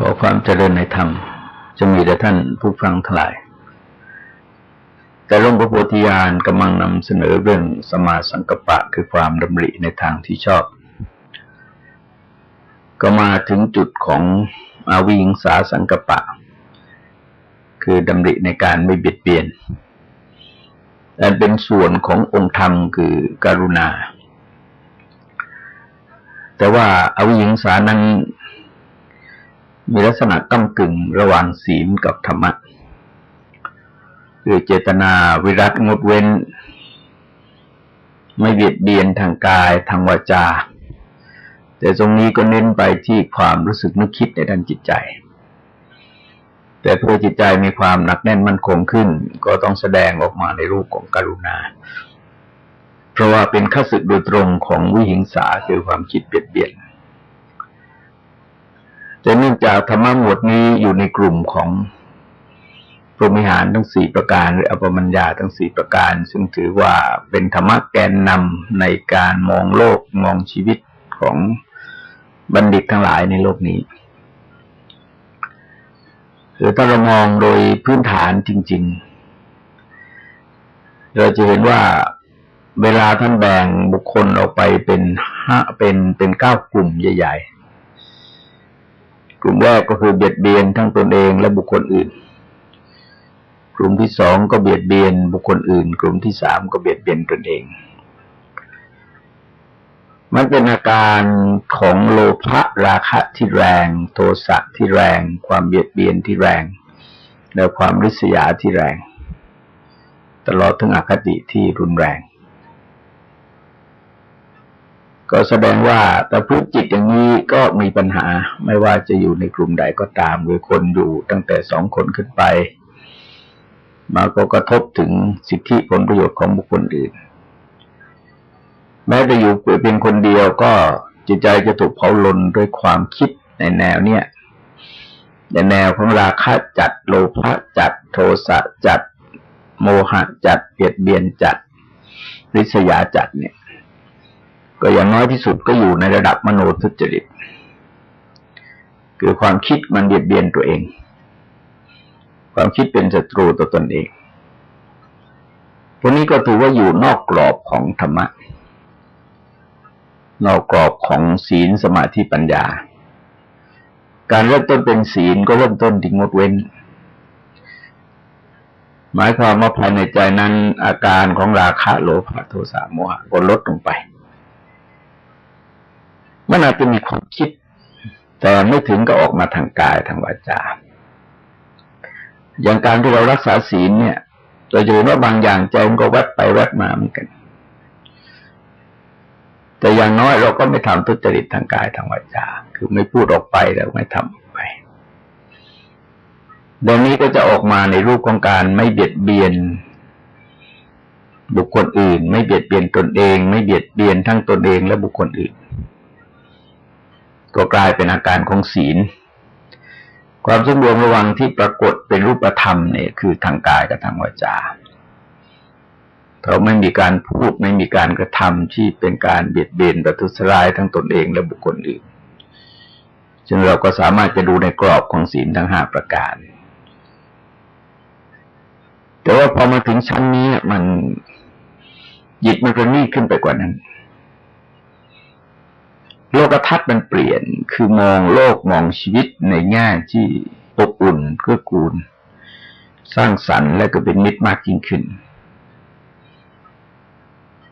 ขอความเจริญในธรรมจะมีแด่ท่านผู้ฟังทั้งหลาย แต่หลวงพระโพธิญาณกำลังนำเสนอเรื่องสมาสังกปะคือความดำริในทางที่ชอบ ก็มาถึงจุดของอาวิงสาสังกปะ คือดำริในการไม่เบียดเบียนแต่เป็นส่วนขององค์ธรรมคือการุณา แต่ว่าอาวิหิงสานั้น มีลักษณะก้ากึ่งระหว่างศีลกับธรรมะคือเจตนาวิรัตงดเว้น ไม่เบียดเบียนทางกายทางวาจา แต่ตรงนี้ก็เน้นไปที่ความรู้สึกนึกคิดในด้านจิตใจ แต่เพื่อจิตใจมีความหนักแน่นมั่นคงขึ้น ก็ต้องแสดงออกมาในรูปของกรุณา เพราะว่าเป็นข้าศึกโดยตรงของวิหิงสาคือความคิดเบียดเบียน แต่เนื่องจากธรรมะหมวดนี้อยู่ในกลุ่มของพรหมิหารทั้งสี่ประการ หรืออปมัญญาทั้งสี่ประการ ซึ่งถือว่าเป็นธรรมะแกนนำในการมองโลกมองชีวิตของบัณฑิตทั้งหลายในโลกนี้คือถ้าเรามองโดยพื้นฐานจริง ๆ เราจะเห็นว่าเวลาท่านแบ่งบุคคลออกไปเป็นห้าเป็นเป็นเก้ากลุ่มใหญ่ ๆ กลุ่มแรกก็คือเบียดเบียนทั้งตนเองและบุคคลอื่น กลุ่มที่สองก็เบียดเบียนบุคคลอื่น กลุ่มที่สามก็เบียดเบียนตนเอง มันเป็นอาการของโลภะราคะที่แรง โทสะที่แรง ความเบียดเบียนที่แรง และความริษยาที่แรง ตลอดถึงอคติที่รุนแรง ก็แสดงว่าแต่พูดจิตอย่างนี้ก็มีปัญหาไม่ว่าจะอยู่ในกลุ่มใดก็ตาม หรือคนอยู่ตั้งแต่สองคนขึ้นไป มาก็กระทบถึงสิทธิผลประโยชน์ของบุคคลอื่น แม้จะอยู่เป็นคนเดียวก็จิตใจจะถูกเผาลนด้วยความคิดในแนวเนี้ยในแนวของราคะจัดโลภะจัดโทสะจัด โมหะจัดเบียดเบียนจัดริษยาจัดเนี่ย ก็อย่างน้อยที่สุดก็อยู่ในระดับมโนทุจริต คือความคิดมันเบียดเบียนตัวเอง ความคิดเป็นศัตรูต่อตนเอง พวกนี้ก็ถือว่าอยู่นอกกรอบของธรรมะ นอกกรอบของศีลสมาธิปัญญา การเริ่มต้นเป็นศีลก็เริ่มต้นที่งดเว้น หมายความว่าภายในใจนั้นอาการของราคะโลภะโทสะโมหะก็ลดลงไป มันอาจจะมีความคิด แต่ไม่ถึงก็ออกมาทางกายทางวาจา อย่างการที่เรารักษาศีลเนี่ยเราจะเห็นว่าบางอย่างใจมันก็วัดไปวัดมาเหมือนกัน แต่อย่างน้อยเราก็ไม่ทำทุจริตทางกายทางวาจา คือไม่พูดออกไปแล้วไม่ทำออกไปดังนี้ก็จะออกมาในรูปของการไม่เบียดเบียนบุคคลอื่น ไม่เบียดเบียนตนเอง ไม่เบียดเบียนทั้งตนเองและบุคคลอื่น ก็กลายเป็นอาการของศีล ความสมบูรณ์ระวังที่ปรากฏเป็นรูปธรรมเนี่ยคือทางกายกับทางวาจาเราไม่มีการพูดไม่มีการกระทำที่เป็นการเบียดเบียนประทุษร้ายทั้งตนเองและบุคคลอื่นจึงเราก็สามารถจะดูในกรอบของศีลทั้งห้าประการ แต่ว่าพอมาถึงชั้นนี้มันจิตมันกระนี่ขึ้นไปกว่านั้น โลกทัศน์มันเปลี่ยน คือมองโลกมองชีวิตในแง่ที่อบอุ่นเกื้อกูล สร้างสรรค์และก็เป็นมิตรมากยิ่งขึ้น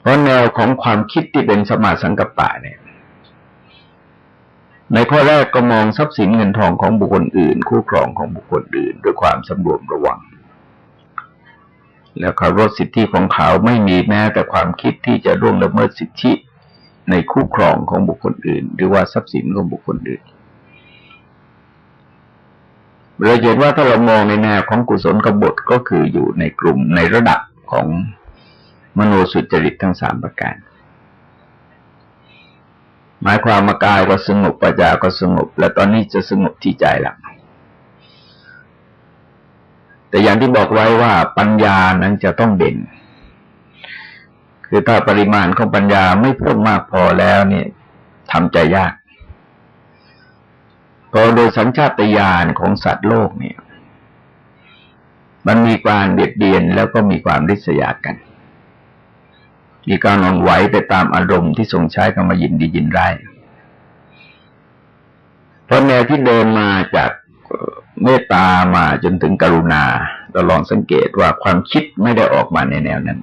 เพราะแนวของความคิดที่เป็นสมาสังกัปปะเนี่ย ในข้อแรกก็มองทรัพย์สินเงินทองของบุคคลอื่น คู่ครองของบุคคลอื่น ด้วยความสำรวมระวัง แล้วเคารพสิทธิของเขาไม่มีแม้แต่ความคิดที่จะร่วงละเมิดสิทธิ ในคู่ครองของบุคคลอื่น หรือว่าทรัพย์สินของบุคคลอื่นเราเห็นว่าถ้าเรามองในแนวของกุศลกบฏก็คืออยู่ในกลุ่มในระดับของมโนสุจริตทั้งสามประการ หมายความมากายก็สงบปัญญาก็สงบ และตอนนี้จะสงบที่ใจละแต่อย่างที่บอกไว้ว่าปัญญานั้นจะต้องเด่น คือถ้าปริมาณของปัญญาไม่เพิ่มมากพอแล้วเนี่ยทำใจยากพอโดยสัญชาตญาณของสัตว์โลกเนี่ย มันมีความเบียดเบียนแล้วก็มีความริษยากัน มีการนอนไหวไปตามอารมณ์ที่ทรงใช้คำว่ายินดียินร้ายเพราะแนวที่เดินมาจากเมตตามาจนถึงกรุณาเราลองสังเกตว่าความคิดไม่ได้ออกมาในแนวนั้น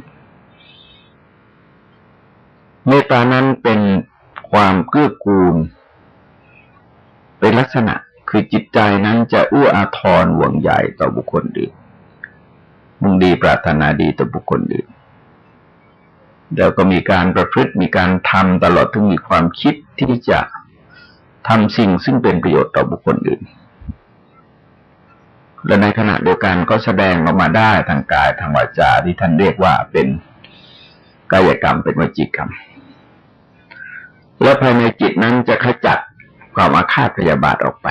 เมตตานั้นเป็นความเกื้อกูล เป็นลักษณะคือจิตใจนั้นจะเอื้ออาทรห่วงใยต่อบุคคลอื่นมุ่งดีปรารถนาดีต่อบุคคลอื่นแล้วก็มีการประพฤติมีการทำตลอดถึงมีความคิดที่จะทำสิ่งซึ่งเป็นประโยชน์ต่อบุคคลอื่น และในขณะเดียวกันก็แสดงออกมาได้ทางกายทางวาจาที่ท่านเรียกว่าเป็นกายกรรมเป็นวจิกรรม และภายในจิตนั้นจะขจัดความอาฆาตพยาบาทออกไป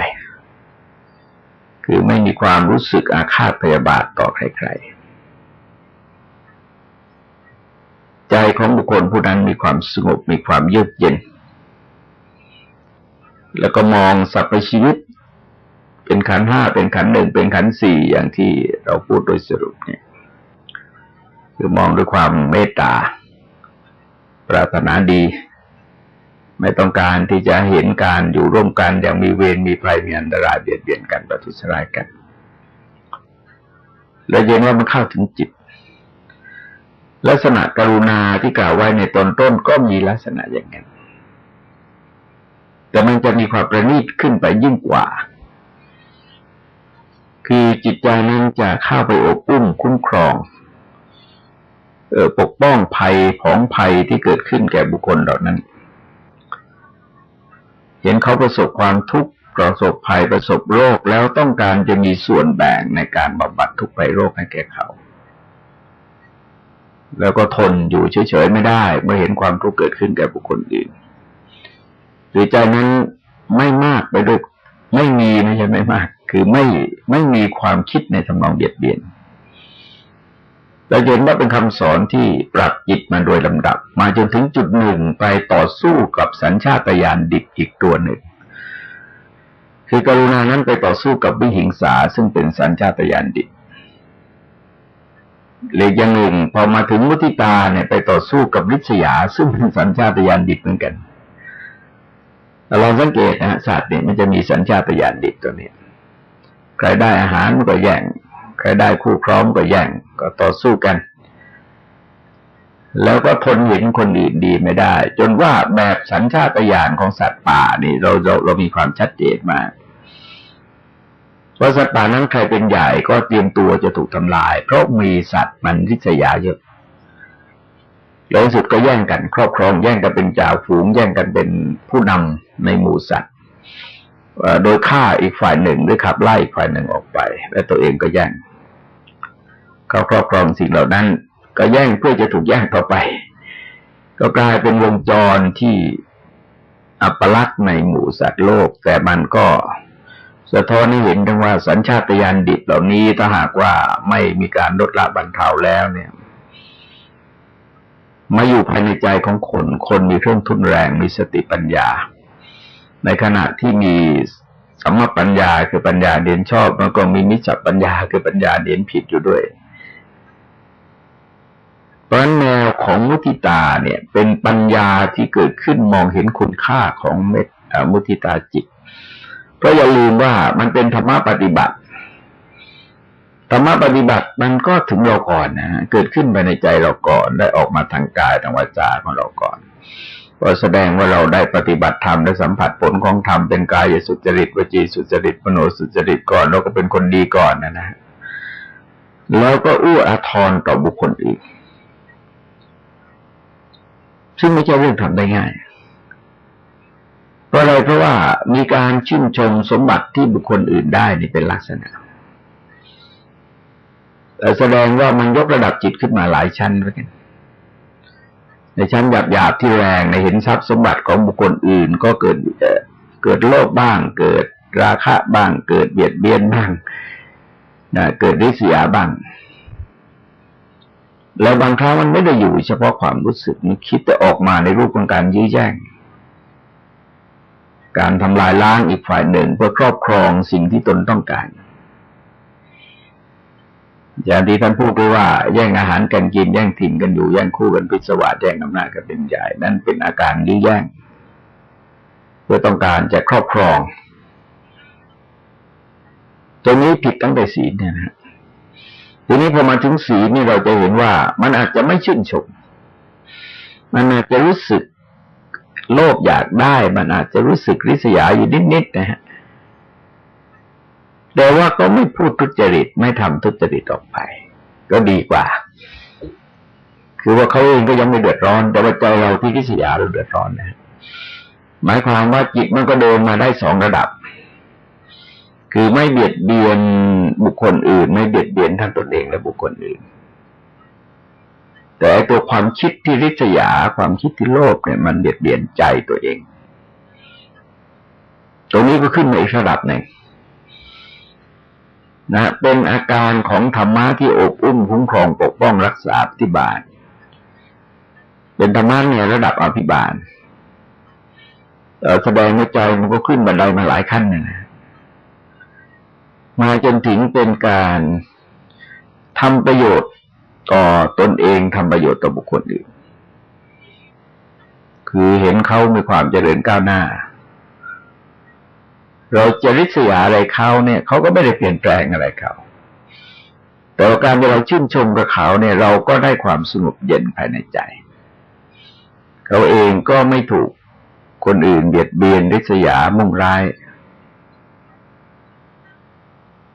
คือไม่มีความรู้สึกอาฆาตพยาบาทต่อใครๆ ใจของบุคคลผู้นั้นมีความสงบมีความเยือกเย็น แล้วก็มองสรรพชีวิต เป็นขันห้าเป็นขันหนึ่งเป็นขันสี่อย่างที่เราพูดโดยสรุปเนี่ยคือมองด้วยความเมตตา ปรารถนาดี ไม่ต้องการที่จะเห็นการอยู่ร่วมกันอย่างมีเวรมีภัยมีอันตรายเบียดเบียนกันประทุษร้ายกัน และเย็นว่ามันเข้าถึงจิต ลักษณะกรุณาที่กล่าวไว้ในตอนต้นก็มีลักษณะอย่างนั้น แต่มันจะมีความประณีตขึ้นไปยิ่งกว่า คือจิตใจนั้นจะเข้าไปอบอุ้มคุ้มครองเออปกป้องภัยของภัยที่เกิดขึ้นแก่บุคคลเหล่านั้น เห็นเขาประสบความทุกข์ประสบภัยประสบโรคแล้วต้องการจะมีส่วนแบ่งในการบำบัดทุกภัยโรคให้แก่เขา แล้วก็ทนอยู่เฉยๆไม่ได้ เมื่อเห็นความทุกข์เกิดขึ้นแก่บุคคลอื่นหรือใจนั้นไม่มากไปด้วยไม่มีไม่ใช่ไม่มาก คือไม่ไม่มีความคิดในทำนองเบียดเบียนเราเห็นว่าเป็นคำสอนที่ปรับจิตมาโดยลำดับ มาจนถึงจุดหนึ่งไปต่อสู้กับสัญชาตญาณดิบอีกตัวหนึ่ง คือกรุณานั้นไปต่อสู้กับวิหิงสาซึ่งเป็นสัญชาตญาณดิบเลยอย่างหนึ่งพอมาถึงมุติตาเนี่ยไปต่อสู้กับริษยา ซึ่งเป็นสัญชาตญาณดิบเหมือนกันลองสังเกตนะสัตว์เนี่ยมันจะมีสัญชาตญาณดิบตัวนี้ใครได้อาหารมันก็แย่ง ใครได้คู่ครองก็แย่ง ก็ต่อสู้กัน แล้วก็ทนเห็นคนอื่นดีไม่ได้ จนว่าแบบสัญชาตญาณของสัตว์ป่านี่เราเราเรามีความชัดเจนมากว่าสัตว์ป่านั้นใครเป็นใหญ่ก็เตรียมตัวจะถูกทำลาย เพราะมีสัตว์มันริษยาเยอะแล้สุดก็แย่งกัน ครอบครองแย่งกันเป็นจ่าฝูง แย่งกันเป็นผู้นำในหมู่สัตว์โดยฆ่าอีกฝ่ายหนึ่งหรือขับไล่อีกฝ่ายหนึ่งออกไป และตัวเองก็แย่งเขาครอบครองสิ่งเหล่านั้น ก็แย่งเพื่อจะถูกแย่งต่อไป ก็กลายเป็นวงจรที่อัปลักษณ์ในหมู่สัตว์โลก แต่มันก็สะท้อนให้เห็นถึงว่าสัญชาตญาณดิบเหล่านี้ถ้าหากว่าไม่มีการลดละบรรเทาแล้วเนี่ยมาอยู่ภายในใจของคน คนมีเครื่องทุนแรงมีสติปัญญา ในขณะที่มีสัมมาปัญญาคือปัญญาเดียนชอบมันก็มีมิจฉาปัญญาคือปัญญาเดียนผิดอยู่ด้วย เพราะแนวของมุติตาเนี่ย เป็นปัญญาที่เกิดขึ้นมองเห็นคุณค่าของเมตมุติตาจิต เพราะอย่าลืมว่ามันเป็นธรรมะปฏิบัติธรรมะปฏิบัติมันก็ถึงเราก่อนนะฮะเกิดขึ้นภายในใจเราก่อน ได้ออกมาทางกายทางวาจาของเราก่อนก็แสดงว่าเราได้ปฏิบัติธรรมและสัมผัสผลของธรรมเป็นกายสุจริตวจีสุจริตมโนสุจริตก่อนเราก็เป็นคนดีก่อนนะนะแล้วก็อู้อาทรต่อบุคคลอีก ซึ่งไม่ใช่เรื่องทำได้ง่ายเพราะอะไรเพราะว่ามีการชื่นชมสมบัติที่บุคคลอื่นได้นี่เป็นลักษณะแสดงว่ามันยกระดับจิตขึ้นมาหลายชั้นด้วยกัน ในชั้นหยาบหยาบที่แรงในเห็นทรัพย์สมบัติของบุคคลอื่นก็เกิดเกิดโลภบ้าง เกิดราคะบ้าง เกิดเบียดเบียนบ้างนะเกิดริษยาบ้าง แล้วบางครั้งมันไม่ได้อยู่เฉพาะความรู้สึกมันคิดแต่ออกมาในรูปของการยื้อแย่ง การทำลายล้างอีกฝ่ายหนึ่งเพื่อครอบครองสิ่งที่ตนต้องการอย่างที่ท่านพูดไปว่าแย่งอาหารกันกินแย่งถิ่นกันอยู่แย่งคู่กันพิศวาสแย่งอำนาจกันเป็นใหญ่นั่นเป็นอาการยื้อแย่ง เพื่อต้องการจะครอบครอง ตรงนี้ผิดตั้งแต่ศีลเนี่ยนะ ทีนี้พอมาถึงศีลนี่เราจะเห็นว่ามันอาจจะไม่ชื่นชม มันอาจจะรู้สึกโลภอยากได้ มันอาจจะรู้สึกริษยาอยู่นิดๆนะฮะแต่ว่าก็ไม่พูดทุจริตไม่ทำทุจริตออกไป ก็ดีกว่า คือว่าเขาเองก็ยังไม่เดือดร้อน แต่ว่าใจเราที่ริษยาเราเดือดร้อนนะหมายความว่าจิตมันก็เดินมาได้สองระดับ คือไม่เบียดเบียนบุคคลอื่น ไม่เบียดเบียนทั้งตนเองและบุคคลอื่น แต่ตัวความคิดที่ริษยาความคิดที่โลภเนี่ยมันเบียดเบียนใจตัวเอง ตรงนี้ก็ขึ้นมาอีกระดับหนึ่งนะเป็นอาการของธรรมะที่อบอุ้มคุ้มครองปกป้องรักษาปฏิบาลเป็นธรรมะเนี่ยระดับอภิบาลแสดงในใจมันก็ขึ้นบันไดมาหลายขั้นนะ มาจนถึงเป็นการทำประโยชน์ต่อตนเองทำประโยชน์ต่อบุคคลอื่น คือเห็นเขามีความเจริญก้าวหน้า เราจะริษยาอะไรเขาเนี่ยเขาก็ไม่ได้เปลี่ยนแปลงอะไรเขาแต่การที่เราชื่นชมกับเขาเนี่ย เราก็ได้ความสงบเย็นภายในใจ เขาเองก็ไม่ถูกคนอื่นเบียดเบียนริษยามุ่งร้าย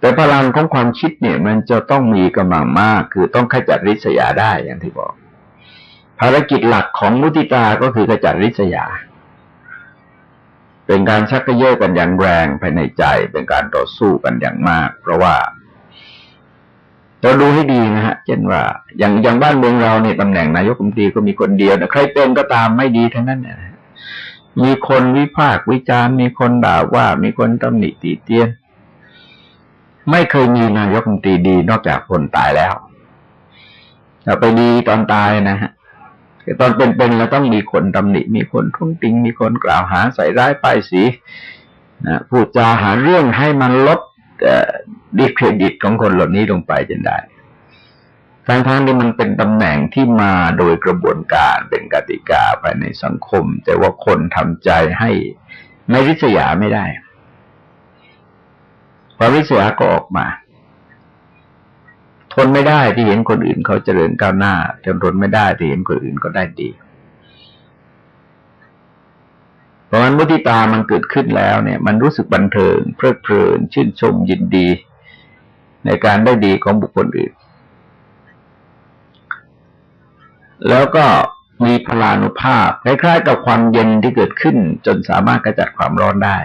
แต่พลังของความคิดเนี่ยมันจะต้องมีกำลังมาก คือต้องขจัดริษยาได้อย่างที่บอก ภารกิจหลักของมุติตาก็คือขจัดริษยา เป็นการชักกระเยาะกันอย่างแรงภายในใจ เป็นการต่อสู้กันอย่างมาก เพราะว่าเราดูให้ดีนะฮะ เช่นว่า อย่างอย่างบ้านเมืองเราเนี่ยตำแหน่งนายกรัฐมนตรีก็มีคนเดียวใครเป็นก็ตามไม่ดีทั้งนั้นเนี่ยมีคนวิพากษ์วิจารณ์ มีคนด่าว่า มีคนตำหนิตีเตียน ไม่เคยมีนายกมนตรีดีนอกจากคนตายแล้วแต่ไปดีตอนตายนะฮะตอนเป็นๆแล้วต้องมีคนตำหนิ มีคนทุ่งติง มีคนกล่าวหาใส่ร้ายป้ายสีนะพูดจาหาเรื่องให้มันลดดีเครดิตของคนเหล่านี้ลงไปจนได้ทางทางนี้มันเป็นตำแหน่งที่มาโดยกระบวนการเป็นกติกาภายในสังคม แต่ว่าคนทำใจให้ไม่ริษยาไม่ได้ ความริษยาก็ออกมา ทนไม่ได้ที่เห็นคนอื่นเขาเจริญก้าวหน้าจนทนไม่ได้ที่เห็นคนอื่นก็ได้ดี เพราะฉะนั้นมุติตามันเกิดขึ้นแล้วเนี่ย มันรู้สึกบันเทิงเพลิดเพลิน ชื่นชมยินดี ในการได้ดีของบุคคลอื่น แล้วก็มีพลานุภาพคล้ายๆกับความเย็นที่เกิดขึ้น จนสามารถกระจัดความร้อนได้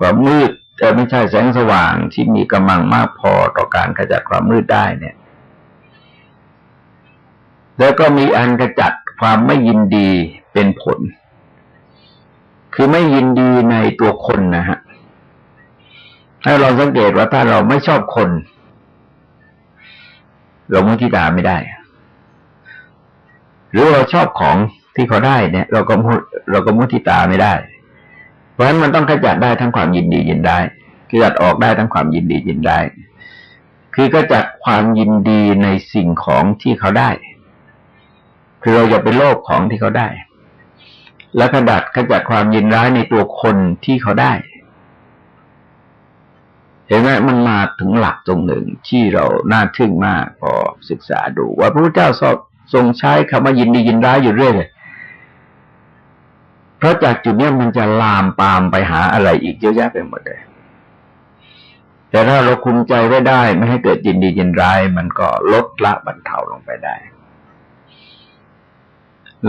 ความมืด แต่ไม่ใช่แสงสว่างที่มีกำลังมากพอต่อการขจัดความมืดได้เนี่ย แล้วก็มีอันขจัดความไม่ยินดีเป็นผล คือไม่ยินดีในตัวคนนะฮะ ถ้าเราสังเกตว่าถ้าเราไม่ชอบคน เรามุทิตาไม่ได้ หรือเราชอบของที่เขาได้เนี่ย เราก็เราก็มุทิตาไม่ได้ เพราะฉะนั้นมันต้องขจัดได้ทั้งความยินดียินได้ขจัดออกได้ทั้งความยินดียินได้ คือขจัดความยินดีในสิ่งของที่เขาได้ คือเราอย่าไปโลภของที่เขาได้ แล้วขจัดขจัดความยินร้ายในตัวคนที่เขาได้เห็นไหมมันมาถึงหลักตรงหนึ่งที่เราน่าทึ่งมากพอศึกษาดู ว่าพระพุทธเจ้าทรงใช้คำว่ายินดียินร้ายอยู่เรื่อยเลย เพราะจากจุดนี้มันจะลามปามไปหาอะไรอีกเยอะแยะไปหมดเลยแต่ถ้าเราคุมใจไว้ได้ ไม่ให้เกิดยินดียินร้าย มันก็ลดละบรรเทาลงไปได้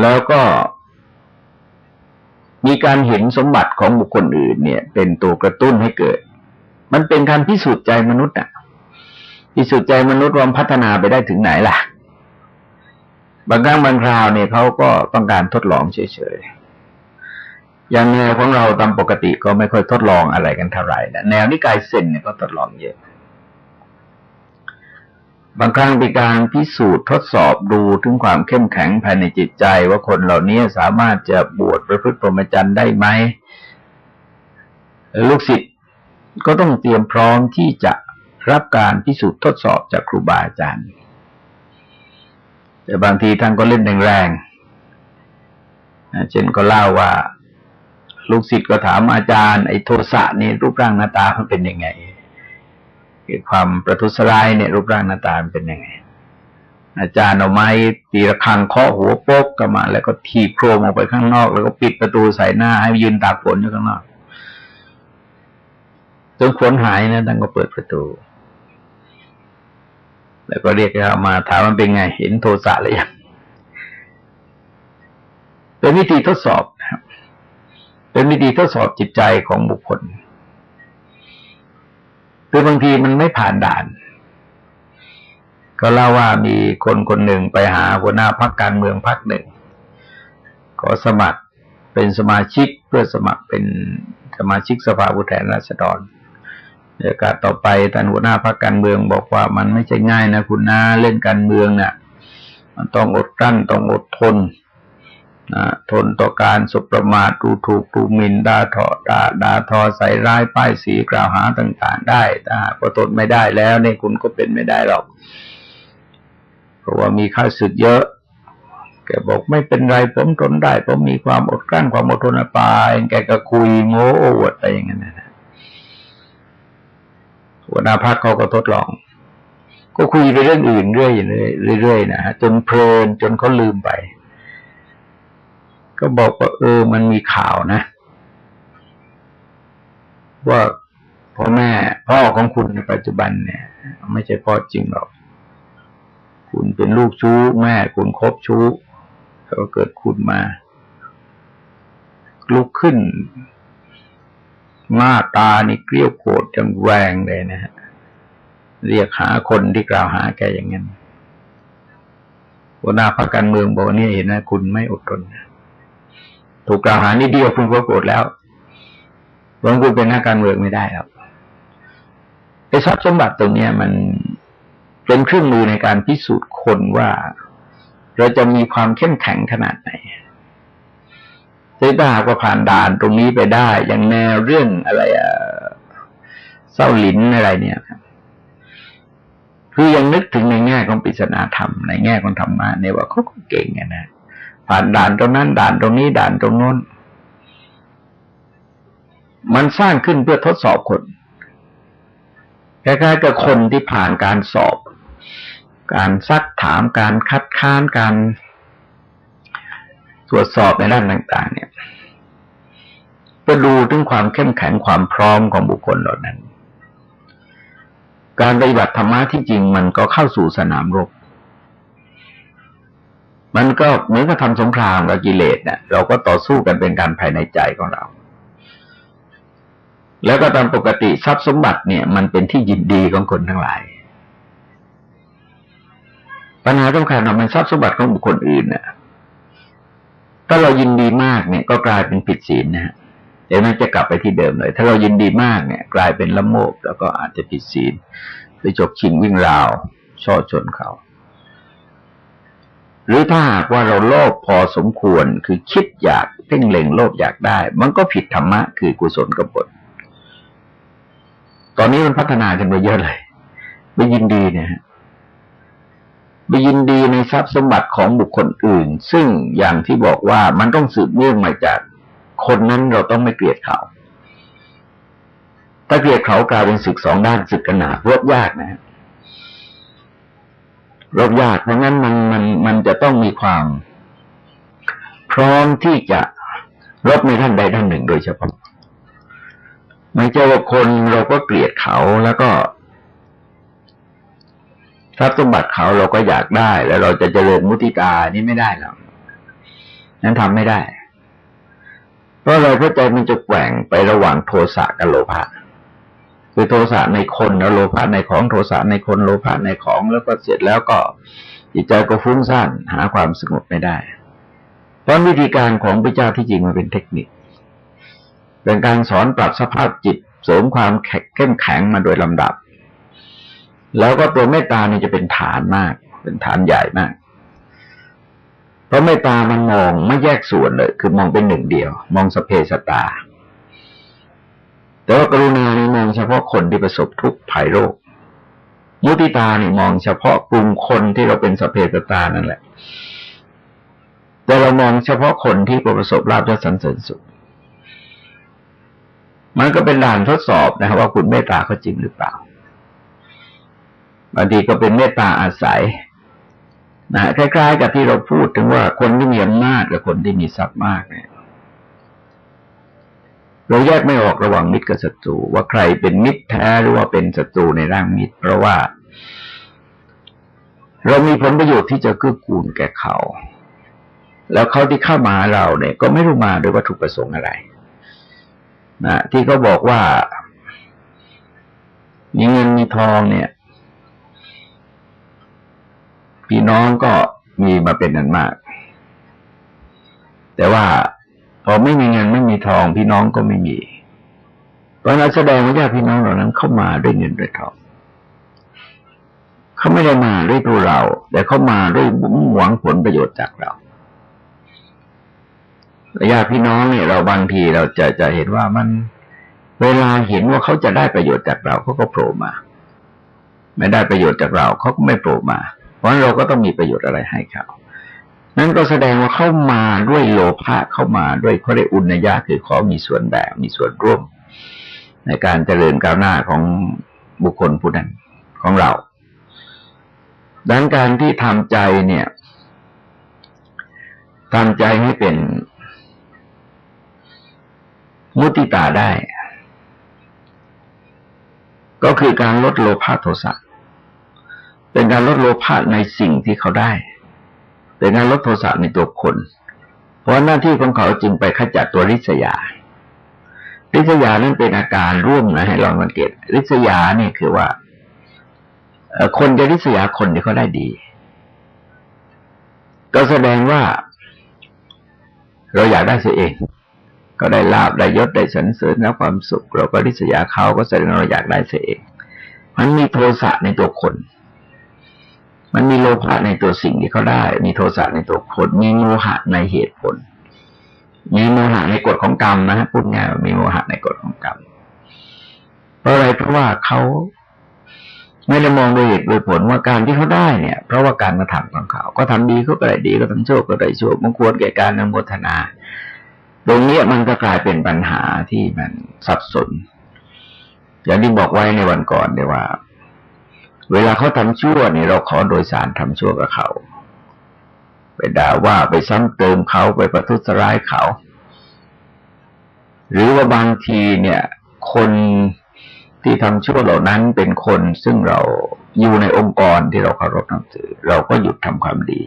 แล้วก็มีการเห็นสมบัติของบุคคลอื่นเนี่ย เป็นตัวกระตุ้นให้เกิด มันเป็นการพิสูจน์ใจมนุษย์อะพิสูจน์ใจมนุษย์ว่าพัฒนาไปได้ถึงไหนล่ะ บางครั้งบางคราวเนี่ยเขาก็ต้องการทดลองเฉยๆ อย่างแนวของเราตามปกติก็ไม่ค่อยทดลองอะไรกันเท่าไหร่นะแนวนิกายเซนเนี่ยก็ทดลองเยอะ บางครั้งเป็นการพิสูจน์ทดสอบดูถึงความเข้มแข็งภายในจิตใจ ว่าคนเหล่านี้สามารถจะบวชประพฤติพรมจรรย์ได้ไหมลูกศิษย์ก็ต้องเตรียมพร้อมที่จะรับการพิสูจน์ทดสอบจากครูบาอาจารย์ แต่บางทีท่านก็เล่นแรงๆเช่นก็เล่าว่า ลูกศิษย์ก็ถามอาจารย์ไอ้โทสะนี่รูปร่างหน้าตามันเป็นยังไงคือความประทุษร้ายเนี่ยรูปร่างหน้าตามันเป็นยังไง อาจารย์เอาไม้ตีระฆังเคาะหัวโป๊กกลับมา แล้วก็ทีโครมออกไปข้างนอก แล้วก็ปิดประตูใส่หน้าให้ยืนตากฝนอยู่ข้างนอกจนฝนหายนะท่านก็เปิดประตู แล้วก็เรียกเขามาถามมันเป็นไงเห็นโทสะหรือยังเป็นวิธีทดสอบนะครับ เป็นวิธีทดสอบจิตใจของบุคคลคือบางทีมันไม่ผ่านด่าน ก็เล่าว่ามีคนคนหนึ่งไปหาหัวหน้าพักการเมืองพักหนึ่งขอสมัครเป็นสมาชิกเพื่อสมัครเป็นสมาชิกสภาผู้แทนราษฎรเดี๋ยวการต่อไปท่านหัวหน้าพรรคการเมืองบอกว่ามันไม่ใช่ง่ายนะคุณนาเล่นการเมืองเนี่ยมันต้องอดกลั้นต้องอดทน นะทนต่อการสุประมาทดูถูกดูหมิ่นด่าทอด่าด่าทอใส่ร้ายป้ายสีกล่าวหาต่าง ๆ ได้ถ้าหากว่าทนไม่ได้แล้วเนี่ยคุณก็เป็นไม่ได้หรอก เพราะว่ามีข้าศึกเยอะ แกบอกไม่เป็นไรผมทนได้ผมมีความอดกลั้นความอดทนไปแกก็คุยโม้อวดไปอย่างนั้นนะหัวหน้าพักเขาก็ทดลอง ก็คุยไปเรื่องอื่นเรื่อยๆเรื่อยๆนะฮะจนเพลินจนเขาลืมไป ก็บอกว่า เออ มันมีข่าวนะ ว่าพ่อแม่พ่อของคุณในปัจจุบันเนี่ย ไม่ใช่พ่อจริงหรอก คุณเป็นลูกชู้ แม่คุณคบชู้แล้วก็เกิดคุณมา ลุกขึ้น หน้าตานี่เกลี้ยวโกรธจังแรงเลยนะฮะเรียกหาคนที่กล่าวหาแกอย่างนั้นหัวหน้าพรรคการเมืองบอกนี่เห็นนะ คุณไม่อดทน ถูกกล่าวหานี่เดียวคุณก็โกรธแล้วหลวงคุณเป็นนักการเมืองไม่ได้ครับไอ้ทรัพย์สมบัติตรงนี้มันเป็นเครื่องมือในการพิสูจน์คนว่า เราจะมีความเข้มแข็งขนาดไหนถ้าหากว่าผ่านด่านตรงนี้ไปได้ อย่างแนวเรื่องอะไรอะเศร้าหลินอะไรเนี่ยคือยังนึกถึงในแง่ของปริศนาธรรมในแง่ของธรรมะเนี่ยว่าเขาก็เก่งนะ ผ่านด่านตรงนั้น ด่านตรงนี้ ด่านตรงโน้น มันสร้างขึ้นเพื่อทดสอบคนคล้ายๆกับคนที่ผ่านการสอบ การซักถามการคัดค้านการตรวจสอบในด้านต่าง ๆ เนี่ยก็ดูถึงความเข้มแข็งความพร้อมของบุคคลเหล่านั้น การปฏิบัติธรรมะที่จริงมันก็เข้าสู่สนามรบ มันก็เหมือนกับทำสงครามกับกิเลสเนี่ยเราก็ต่อสู้กันเป็นการภายในใจของเรา แล้วก็ตามปกติทรัพย์สมบัติเนี่ย มันเป็นที่ยินดีของคนทั้งหลาย ปัญหาสำคัญมันทรัพย์สมบัติของบุคคลอื่นเนี่ยถ้าเรายินดีมากเนี่ยก็กลายเป็นผิดศีลนะฮะเดี๋ยวนั้นจะกลับไปที่เดิมเลย ถ้าเรายินดีมากเนี่ย กลายเป็นละโมบแล้วก็อาจจะผิดศีลไปจกชิงวิ่งราวช่อชนเขา หรือถ้าหากว่าเราโลภพอสมควรคือคิดอยากเพ่งเล็งโลภอยากได้ มันก็ผิดธรรมะ คือกุศลกบฏตอนนี้มันพัฒนากันไปเยอะเลยไม่ยินดีเนี่ยไปยินดีในทรัพย์สมบัติของบุคคลอื่น ซึ่งอย่างที่บอกว่ามันต้องสืบเนื่องมาจากคนนั้นเราต้องไม่เกลียดเขา ถ้าเกลียดเขากลายเป็นศึกสองด้านศึกกันหนารบยากนะ รบยากเพราะงั้นมันมันมันจะต้องมีความพร้อมที่จะรบในท่านใดท่านหนึ่งโดยเฉพาะไม่ใช่ว่าคนเราก็เกลียดเขาแล้วก็ทรัพย์สมบัติเขาเราก็อยากได้ แล้วเราจะเจริญมุติตานี่ไม่ได้หรอกนั้นทำไม่ได้ เพราะเราเข้าใจมันจะแกว่งไประหว่างโทสะกับโลภะ คือโทสะในคนแล้วโลภะในของโทสะในคนโลภะในของแล้วก็เสร็จแล้วก็จิตใจก็ฟุ้งซ่านหาความสงบไม่ได้ เพราะวิธีการของพระเจ้าที่จริงมันเป็นเทคนิค เป็นการสอนปรับสภาพจิตเสริมความเข้มแข็งมาโดยลำดับ แล้วก็ตัวเมตตาเนี่ยจะเป็นฐานมาก เป็นฐานใหญ่มาก เพราะเมตตามันมองไม่แยกส่วนเลย คือมองเป็นหนึ่งเดียว มองสเพสตา แต่ว่ากรุณานี่มองเฉพาะคนที่ประสบทุกข์ภัยโรค มุติตานี่มองเฉพาะกลุ่มคนที่เราเป็นสเพสตานั่นแหละ แต่เรามองเฉพาะคนที่ประสบลาภและสันเสริญสุข มันก็เป็นด่านทดสอบนะครับ ว่าคุณเมตตาเขาจริงหรือเปล่าบางทีก็เป็นเมตตาอาศัยนะคล้ายๆ กับที่เราพูดถึงว่าคนที่มีอำนาจกับคนที่มีทรัพย์มากเนี่ย เราแยกไม่ออกระหว่างมิตรกับศัตรูว่าใครเป็นมิตรแท้หรือว่าเป็นศัตรูในร่างมิตร เพราะว่า เรามีผลประโยชน์ที่จะเกื้อกูลแก่เขา แล้วเขาที่เข้ามาเราเนี่ย ก็ไม่รู้มาโดยวัตถุประสงค์อะไรนะที่เขาบอกว่ามีเงินมีทองเนี่ย พี่น้องก็มีมาเป็นนันมาก แต่ว่า อไม่มีเงินไม่มีทองพี่น้องก็ไม่มีเพราะนั้นแสดงว่าญาติพี่น้องเหล่านั้นเข้ามาด้วยเงินด้วยทองเขาไม่ได้มาด้วยตัวเรา แต่เขามาด้วยหวังผลประโยชน์จากเราญาติพี่น้องเนี่ยเราบางทีเราจะจะเห็นว่ามันเวลาเห็นว่าเขาจะได้ประโยชน์จากเราเขาก็โผล่มา ไม่ได้ประโยชน์จากเราเขาก็ไม่โผล่มา เพราะเราก็ต้องมีประโยชน์อะไรให้เขา นั่นก็แสดงว่าเข้ามาด้วยโลภะเข้ามาด้วยเขาได้อุณยาคือเขามีส่วนแบ่งมีส่วนร่วม ในการเจริญก้าวหน้าของบุคคลผู้นั้นของเรา ดังการที่ทำใจเนี่ยทำใจให้เป็นมุติตาได้ ก็คือการลดโลภะโทสะเป็นการลดโลภะในสิ่งที่เขาได้ เป็นการลดโทสะในตัวคน เพราะหน้าที่ของเขาจึงไปขจัดตัวริษยา ริษยานั้นเป็นอาการร่วมนะให้ลองสังเกต ริษยาเนี่ยคือว่าคนจะริษยาคนที่เขาได้ดี ก็แสดงว่า เราอยากได้เสียเอง ก็ได้ลาบได้ยศได้สรรเสริญและความสุข เราก็ริษยาเขาก็แสดงเราอยากได้เสียเอง มันมีโทสะในตัวคน มันมีโลภะในตัวสิ่งที่เขาได้ มีโทสะในตัวคนมีโมหะในเหตุผล มีโมหะในกฎของกรรมนะพูดง่ายมีโมหะในกฎของกรรมเพราะอะไรเพราะว่าเขาไม่ได้มองโดยเหตุโดยผลว่าการที่เขาได้เนี่ย เพราะว่าการกระทำของเขา ก็ทำดีเขาก็ได้ดีก็ทำชั่วก็ได้ชั่วมันควรแก่การนำโมทนา ตรงนี้มันก็กลายเป็นปัญหาที่มันสับสน อย่างที่บอกไว้ในวันก่อนเลยว่า เวลาเขาทำชั่วเนี่ยเราขอโดยสารทำชั่วกับเขา ไปด่าว่าไปซ้ำเติมเขาไปประทุษร้ายเขา หรือว่าบางทีเนี่ย คนที่ทำชั่วเหล่านั้นเป็นคนซึ่งเราอยู่ในองค์กรที่เราเคารพนับถือ เราก็หยุดทำความดี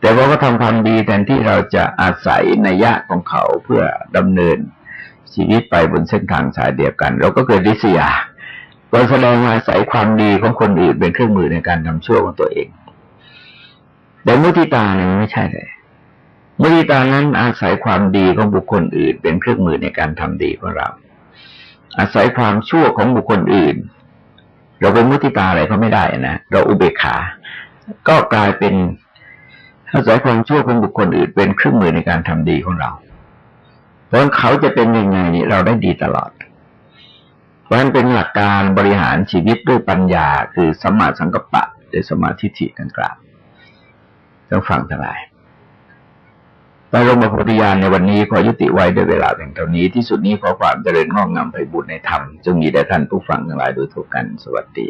แต่ว่าก็ทำความดีแทนที่เราจะอาศัยในยะของเขาเพื่อดำเนินชีวิตไปบนเส้นทางสายเดียวกัน เราก็เกิดดิษยา เราแสดงอาศัยความดีของคนอื่นเป็นเครื่องมือในการทำชั่วของตัวเอง แต่มุติตาเนี่ยไม่ใช่เลยมุติตานั้นอาศัยความดีของบุคคลอื่น เป็นเครื่องมือในการทำดีของเรา อาศัยความชั่วของบุคคลอื่น เราเป็นมุติตาอะไรก็ไม่ได้นะเราอุเบกขา ก็กลายเป็นอาศัยความชั่วของบุคคลอื่น เป็นเครื่องมือในการทำดีของเราเพราะเขาจะเป็นยังไงนี่เราได้ดีตลอด ราะฉะนั้นเป็นหลักการบริหารชีวิตด้วยปัญญา คือสมาสังกปะหรือสมาธิฐิกันกลางต้องฟังทั้งหลายไปลงมาโพธิญาณในวันนี้ขอยุติไว้ด้วยเวลาเพียงเท่านี้ที่สุดนี้ขอความเจริญงอกงามไปบุญในธรรมจงมีแด่ท่านผู้ฟังทั้งหลายโดยทุกกันสวัสดี